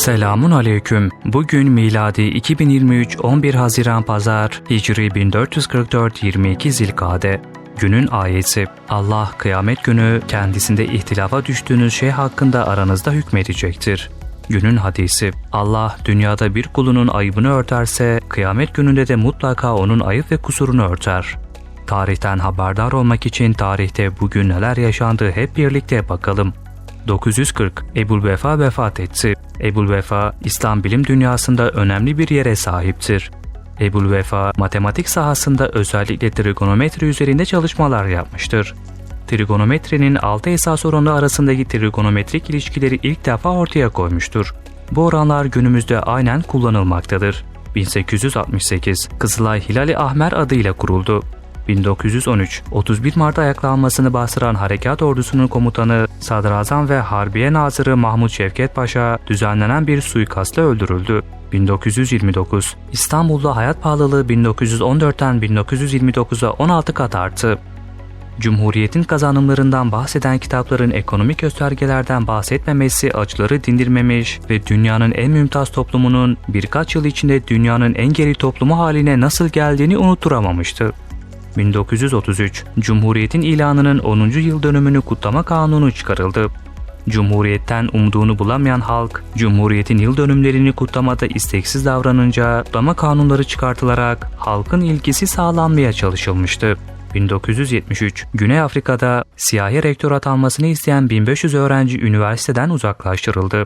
Selamun aleyküm. Bugün miladi 2023 11 Haziran Pazar, Hicri 1444 22 Zilkade. Günün ayeti. Allah kıyamet günü kendisinde ihtilafa düştüğünüz şey hakkında aranızda hükmedecektir. Günün hadisi. Allah dünyada bir kulunun ayıbını örterse, kıyamet gününde de mutlaka onun ayıp ve kusurunu örter. Tarihten haberdar olmak için tarihte bugün neler yaşandığı hep birlikte bakalım. 940 Ebul Vefa vefat etti. Ebul Vefa, İslam bilim dünyasında önemli bir yere sahiptir. Ebul Vefa, matematik sahasında özellikle trigonometri üzerinde çalışmalar yapmıştır. Trigonometrinin 6 esas oranı arasındaki trigonometrik ilişkileri ilk defa ortaya koymuştur. Bu oranlar günümüzde aynen kullanılmaktadır. 1868 Kızılay Hilali Ahmer adıyla kuruldu. 1913, 31 Mart ayaklanmasını bastıran harekat ordusunun komutanı Sadrazam ve Harbiye Nazırı Mahmut Şevket Paşa düzenlenen bir suikastla öldürüldü. 1929, İstanbul'da hayat pahalılığı 1914'ten 1929'a 16 kat arttı. Cumhuriyetin kazanımlarından bahseden kitapların ekonomik göstergelerden bahsetmemesi acıları dindirmemiş ve dünyanın en mümtaz toplumunun birkaç yıl içinde dünyanın en geri toplumu haline nasıl geldiğini unutturamamıştı. 1933 Cumhuriyetin ilanının 10. yıl dönümünü kutlama kanunu çıkarıldı. Cumhuriyetten umduğunu bulamayan halk, Cumhuriyetin yıl dönümlerini kutlamada isteksiz davranınca kutlama kanunları çıkartılarak halkın ilgisi sağlanmaya çalışılmıştı. 1973 Güney Afrika'da siyahi rektör atanmasını isteyen 1500 öğrenci üniversiteden uzaklaştırıldı.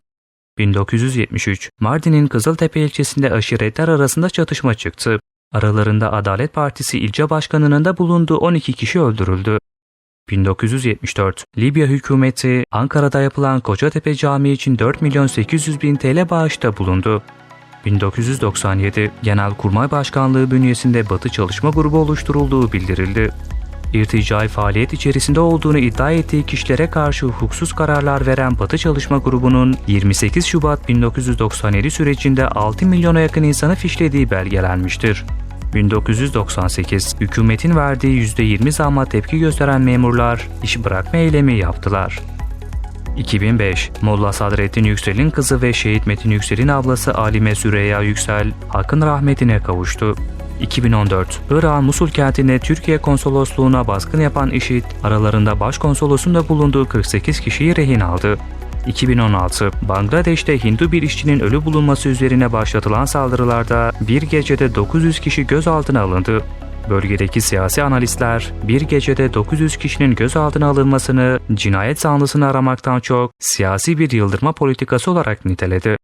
1973 Mardin'in Kızıltepe ilçesinde aşiretler arasında çatışma çıktı. Aralarında Adalet Partisi ilçe başkanının da bulunduğu 12 kişi öldürüldü. 1974 Libya hükümeti Ankara'da yapılan Kocatepe Camii için 4 milyon 800 bin TL bağışta bulundu. 1997 Genelkurmay Başkanlığı bünyesinde Batı Çalışma Grubu oluşturulduğu bildirildi. İrticai faaliyet içerisinde olduğunu iddia ettiği kişilere karşı hukuksuz kararlar veren Batı Çalışma Grubu'nun 28 Şubat 1997 sürecinde 6 milyona yakın insanı fişlediği belgelenmiştir. 1998 hükümetin verdiği %20 zamma tepki gösteren memurlar iş bırakma eylemi yaptılar. 2005 Molla Sadrettin Yüksel'in kızı ve Şehit Metin Yüksel'in ablası Alime Süreyya Yüksel hakkın rahmetine kavuştu. 2014 Irak'ın Musul kentine Türkiye konsolosluğuna baskın yapan IŞİD, aralarında başkonsolosun da bulunduğu 48 kişiyi rehin aldı. 2016 Bangladeş'te Hindu bir işçinin ölü bulunması üzerine başlatılan saldırılarda bir gecede 900 kişi gözaltına alındı. Bölgedeki siyasi analistler bir gecede 900 kişinin gözaltına alınmasını cinayet zanlısını aramaktan çok siyasi bir yıldırma politikası olarak niteledi.